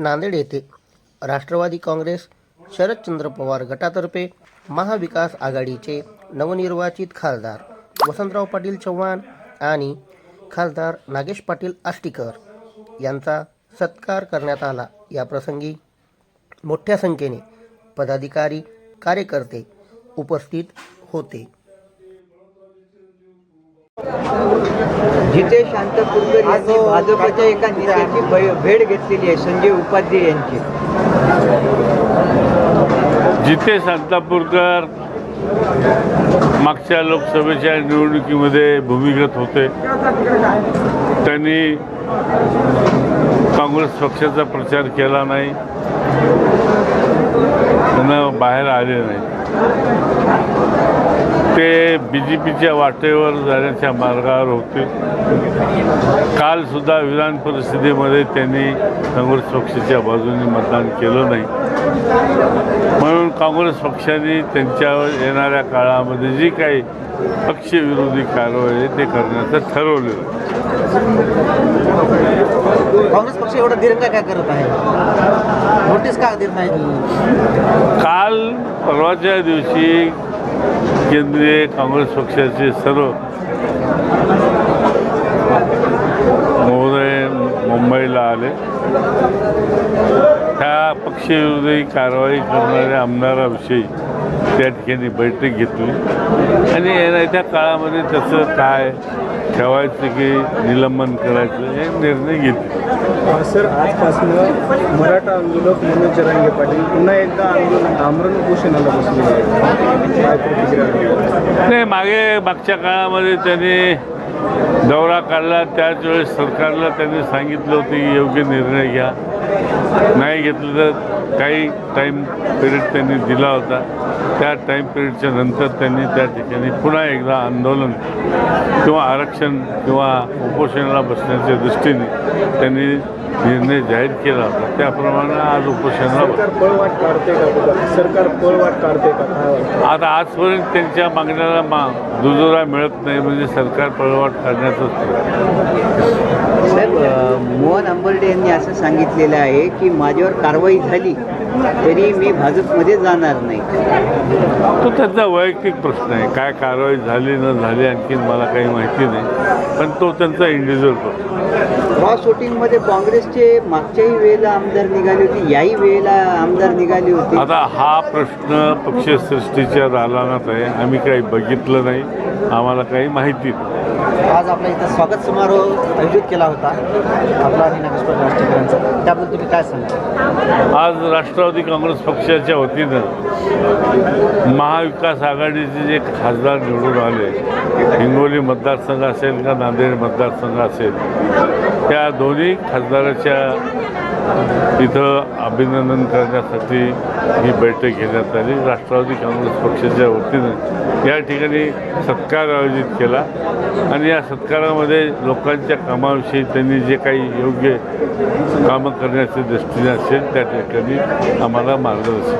नांदेड येथे राष्ट्रवादी काँग्रेस शरदचंद्र पवार गटातर्फे महाविकास आघाडीचे नवनिर्वाचित खासदार वसंतराव पाटील चव्हाण आणि खासदार नागेश पाटील आष्टीकर यांचा सत्कार करण्यात आला. या प्रसंगी मोठ्या संख्येने पदाधिकारी कार्यकर्ते उपस्थित होते. जिथे शांतपूरकर यांनी भाजपच्या एका नेत्याची भेट घेतलेली आहे संजय उपाध्ये यांची. जिथे शांतापूरकर मागच्या लोकसभेच्या निवडणुकीमध्ये भूमिगत होते त्यांनी काँग्रेस पक्षाचा प्रचार केला नाही त्यांना बाहेर आले नाही. ते बी जे पीच्या वाटेवर जाण्याच्या मार्गावर होते. कालसुद्धा विधान परिषदेमध्ये त्यांनी काँग्रेस पक्षाच्या बाजूने मतदान केलं नाही. म्हणून काँग्रेस पक्षाने त्यांच्यावर येणाऱ्या काळामध्ये जी काही पक्षविरोधी कारवाई आहे ते करण्याचं ठरवलेलं. काँग्रेस पक्ष एवढा दिरंगा काय करत आहे? नोटीस का देत नाही? काल परवाच्या दिवशी केंद्रीय काँग्रेस पक्षाचे सर्व महोदय मुंबईला आले. पक्षविरोधी कारवाई करणाऱ्या आमदाराविषयी त्या ठिकाणी बैठक घेतली. आणि येणाऱ्या काळामध्ये त्याचं काय ठेवायचं की निलंबन करायचं हे निर्णय घेतले. सर आजपासून मराठा आंदोलक मनोज जरांगे पाटील पुन्हा एकदा आंदोलन आमरण उपोषणाला प्रतिक्रिया आहे? नाही मागे मागच्या काळामध्ये त्यांनी दौरा काढला. त्याच वेळेस सरकारला त्यांनी सांगितलं होतं की योग्य निर्णय घ्या. नाही घेतलं तर काही टाईम पिरियड त्यांनी दिला होता. त्या टाईम पिरियडच्या नंतर त्यांनी त्या ठिकाणी पुन्हा एकदा आंदोलन किंवा आरक्षण किंवा उपोषणाला बसण्याच्या दृष्टीने त्यांनी निर्णय जाहीर केला होता. त्याप्रमाणे आज उपोषणाला सरकार पळवाट काढते का आता आजपर्यंत त्यांच्या मागण्याला मा दुजोरा मिळत नाही म्हणजे सरकार पळवाट काढण्याचंच अ, मोहन आंबर्डे यांनी असं सांगितलेलं आहे की माझ्यावर कारवाई झाली तरी मी भाजपमध्ये जाणार नाही. तो त्यांचा वैयक्तिक प्रश्न आहे. काय कारवाई झाली न झाली आणखीन मला काही माहिती नाही. पण तो त्यांचा इंडिव्हिज्युअल प्रश्न क्रॉस वोटिंगमध्ये काँग्रेसचे मागच्याही वेळेला आमदार निघाले होते याही वेळेला आमदार निघाले होते. आता हा प्रश्न पक्षसृष्टीच्या दालनात आहे. आम्ही काही बघितलं नाही. आम्हाला काही माहिती नाही. आज आपल्या इथं स्वागत समारोह आयोजित केला होता. आपला आणि नागेश्वर त्याबद्दल तुम्ही काय सांगा आज राष्ट्रवादी काँग्रेस पक्षाच्या वतीनं महाविकास आघाडीचे जे खासदार निवडून आले हिंगोली मतदारसंघ असेल का नांदेड मतदारसंघ असेल त्या दोन्ही खासदाराच्या इथं अभिनंदन करण्यासाठी ही बैठक घेण्यात आली. राष्ट्रवादी काँग्रेस पक्षाच्या वतीनं या ठिकाणी सत्कार आयोजित केला. आणि या सत्कारामध्ये लोकांच्या कामाविषयी त्यांनी जे काही योग्य कामं करण्याच्या दृष्टीने असेल त्या ठिकाणी आम्हाला मार्गदर्शन